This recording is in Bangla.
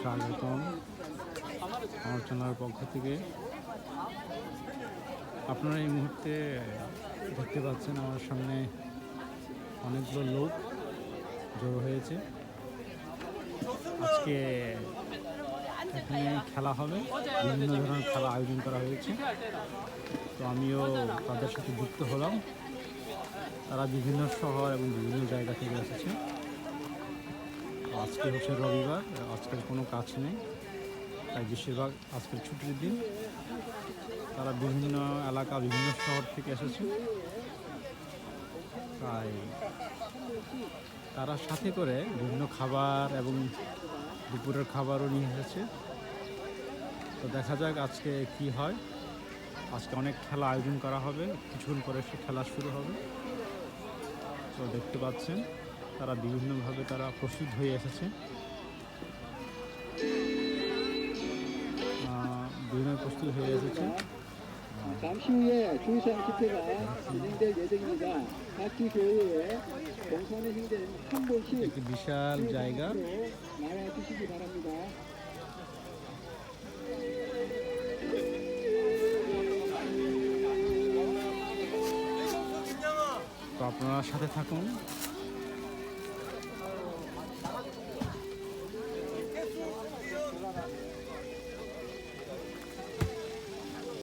স্বাগতম আমার চ্যানেলের পক্ষ থেকে। আপনারা এই মুহূর্তে দেখতে পাচ্ছেন আমার সামনে অনেকগুলো লোক জড়ো হয়েছে। আজকে এখানে খেলা হবে, বিভিন্ন ধরনের খেলা আয়োজন করা হয়েছে। তো আমিও তাদের সাথে যুক্ত হলাম। তারা বিভিন্ন শহর এবং বিভিন্ন জায়গা থেকে এসেছে। আজকে হচ্ছে রবিবার আজকের কোনো কাজ নেই, তাই বেশিরভাগ আজকের ছুটির দিন তারা বিভিন্ন এলাকা, বিভিন্ন শহর থেকে এসেছে। তাই তারা সাথে করে বিভিন্ন খাবার এবং দুপুরের খাবারও নিয়ে এসেছে। তো দেখা যাক আজকে কি হয়। আজকে অনেক খেলা আয়োজন করা হবে, কিছুক্ষণ পরে সে খেলা শুরু হবে। তো দেখতে পাচ্ছেন। তারা বিভিন্নভাবে তারা প্রস্তুত হয়ে এসেছে আহ, বিভিন্ন প্রস্তুত হয়ে এসেছে 잠시 후에 주의사항 집회가 진행될 예정입니다. 각기 교회에 봉사하는 형제는 한 분씩 একটি বিশাল জায়গা 나와 주시기 바랍니다. তো আপনারা সাথে থাকুন